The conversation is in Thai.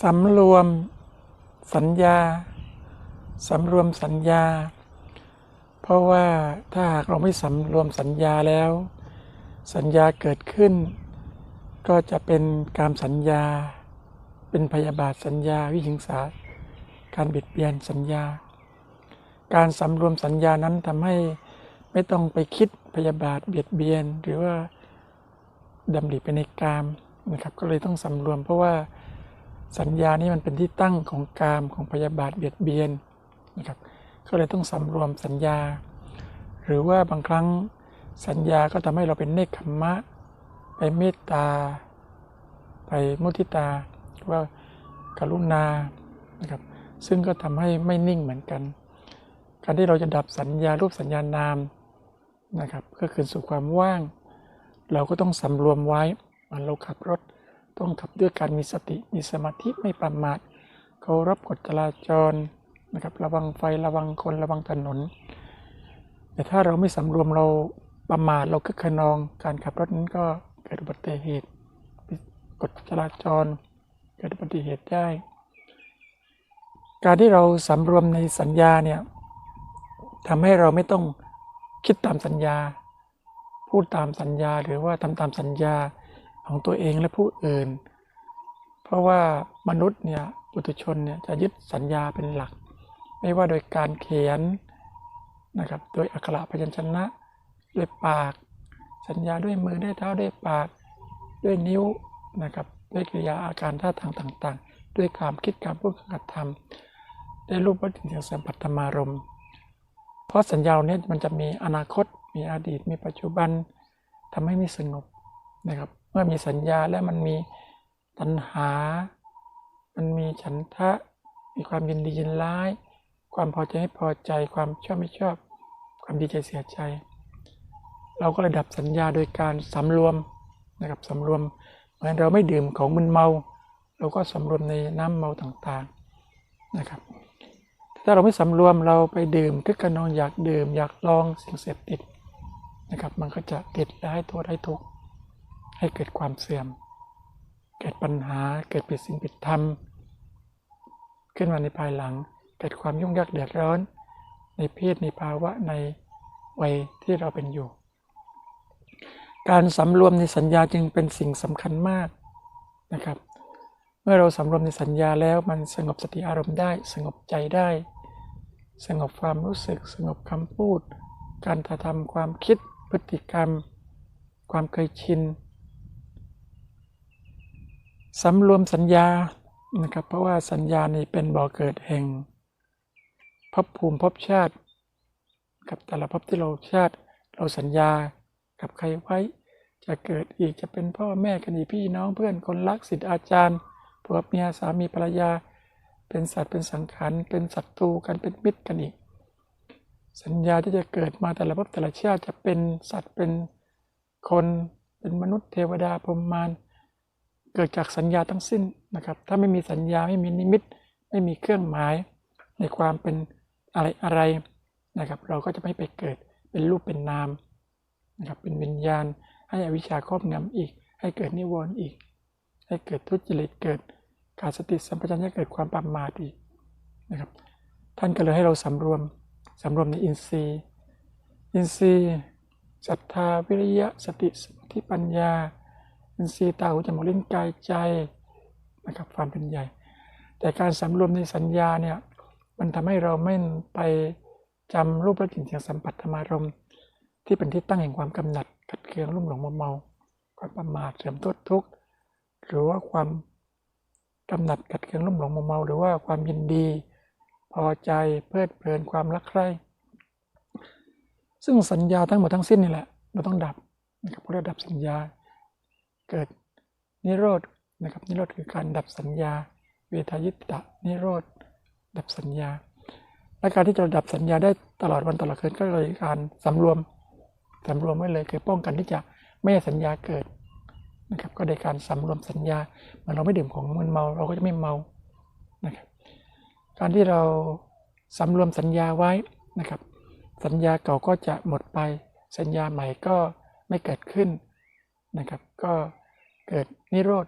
สำรวมสัญญา สำรวมสัญญา เพราะว่าถ้าหากเราไม่สำรวมสัญญาแล้ว สัญญาเกิดขึ้น ก็จะเป็นการสัญญา เป็นพยาบาทสัญญาวิหิงสา การบิดเบียนสัญญา การสำรวมสัญญานั้นทำให้ไม่ต้องไปคิดพยาบาทเบียดเบียนหรือว่าดำริไปในกามนะครับก็เลยต้องสำรวมเพราะว่า สัญญานี้มันเป็นที่ตั้งของกามของพยาบาทเบียดเบียนนะครับ ก็เลยต้องสำรวมสัญญา หรือว่าบางครั้งสัญญาก็ทำให้เราเป็นเนคขมมะ ไปเมตตา ไปมุทิตาว่ากรุณานะครับ ซึ่งก็ทำให้ไม่นิ่งเหมือนกัน การที่เราจะดับสัญญารูปสัญญานามนะครับก็คืนสู่ความว่าง เราก็ต้องสำรวมไว้มันเราขับรถ ต้องขับด้วยการมีสติมีสมาธิไม่ประมาทเคารพกฎจราจรนะครับระวังไฟระวังคนระวังถนน แต่ถ้าเราไม่สำรวมเราประมาทเราคึกขนอง การขับรถนั้นก็เกิดอุบัติเหตุกฎจราจร เกิดอุบัติเหตุได้ การที่เราสำรวมในสัญญาเนี่ยทำให้เราไม่ต้องคิดตามสัญญา พูดตามสัญญาหรือว่าทำตามสัญญา ของตัวเองและผู้อื่น เพราะว่ามนุษย์เนี่ยปุถุชนเนี่ยจะยึดสัญญาเป็นหลัก ไม่ว่าโดยการเขียนนะครับโดยอักขระพยัญชนะด้วยปาก สัญญาด้วยมือด้วยเท้าด้วยปาก ด้วยนิ้วนะครับด้วยกิริยาอาการท่าทางต่าง ๆ ด้วยความคิดการพูดการกระทำได้รูปวัตถุเสียงสัมผัสธรรมารมณ์เพราะสัญญาเนี่ยมันจะมีอนาคตมีอดีตมีปัจจุบันทำให้ไม่สงบ นะครับ เมื่อมีสัญญาและมันมีตัณหา มันมีฉันทะ มีความยินดียินร้าย ความพอใจไม่พอใจความชอบไม่ชอบ ความดีใจเสียใจ เราก็เลยดับสัญญาโดยการสำรวมนะครับสำรวมเหมือนเราไม่ดื่มของมึนเมา เราก็สำรวมในน้ำเมาต่างๆนะครับถ้าเราไม่สำรวมเราไปดื่มคึกขนองอยากดื่ม อยากลองสิ่งเสพติดนะครับ มันก็จะติดและให้โทษให้ทุกข์ ให้เกิดความเสื่อม เกิดปัญหา เกิดผิดศีลผิดธรรม ขึ้นมาในภายหลัง เกิดความยุ่งยากเดือดร้อน ในเพศในภาวะในวัยที่เราเป็นอยู่ การสำรวมในสัญญาจึงเป็นสิ่งสำคัญมากนะครับ เมื่อเราสำรวมในสัญญาแล้วมันสงบสติอารมณ์ได้ สงบใจได้ สงบความรู้สึก สงบคำพูด การกระทำความคิดพฤติกรรม ความเคยชิน สำรวมสัญญานะครับ เพราะว่าสัญญานี่เป็นบ่อเกิดแห่งภพภูมิภพชาติ กับแต่ละภพที่เราชาติ เราสัญญากับใครไว้ จะเกิดอีกจะเป็นพ่อแม่กันอีกพี่น้องเพื่อนคนรักศิษย์อาจารย์ผัวเมียสามีภรรยา เป็นสัตว์เป็นสังขารเป็นศัตรูกันเป็นมิตรกันอีก สัญญาที่จะเกิดมาแต่ละภพแต่ละชาติจะเป็นสัตว์เป็นคนเป็นมนุษย์เทวดาพรหมมาร เกิดจากสัญญาทั้งสิ้นนะครับ ถ้าไม่มีสัญญาไม่มีนิมิต ไม่มีเครื่องหมายในความเป็นอะไรอะไรนะครับ เราก็จะไม่ไปเกิดเป็นรูปเป็นนามนะครับเป็นวิญญาณ ให้อวิชชาครอบงำอีก ให้เกิดนิวรณ์อีก ให้เกิดทุจริตเกิดขาดสติสัมปชัญญะเกิดความประมาทอีกนะครับท่านก็เลยให้เราสำรวมสำรวมในอินทรีย์ อินทรีย์ศรัทธาวิริยะสติสมาธิปัญญา อินทรีย์ตาหูจมูกลิ้นกายใจนะครับความเป็นใหญ่ แต่การสำรวมในสัญญาเนี่ยมันทำให้เราไม่ไปจำรูปและกลิ่นเสียงสัมผัสธรรมารมที่เป็นที่ตั้งแห่งความกำหนัดขัดเคืองรุ่มหลงมัวเมา ความประมาทเสื่อมทุกทุกข์หรือว่าความกำหนัดขัดเคืองรุ่มหลงมัวเมา หรือว่าความยินดี พอใจเพลิดเพลินความรักใคร่ซึ่งสัญญาทั้งหมดทั้งสิ้นนี่แหละเราต้องดับนะครับเพราะเราดับสัญญา เกิดนิโรธนะครับนิโรธคือการดับสัญญา เวทายตะนิโรธดับสัญญา และการที่จะดับสัญญาได้ตลอดวันตลอดคืนก็เลยการสำรวมสำรวมไว้เลยคือป้องกันที่จะไม่ให้สัญญาเกิดนะครับก็ในการสำรวมสัญญาเมื่อเราไม่ดื่มของมึนเมาเราก็จะไม่เมานะครับการที่เราสำรวมสัญญาไว้นะครับ สัญญาเก่าก็จะหมดไป สัญญาใหม่ก็ไม่เกิดขึ้นนะครับ ก็ เกิดนิโรธ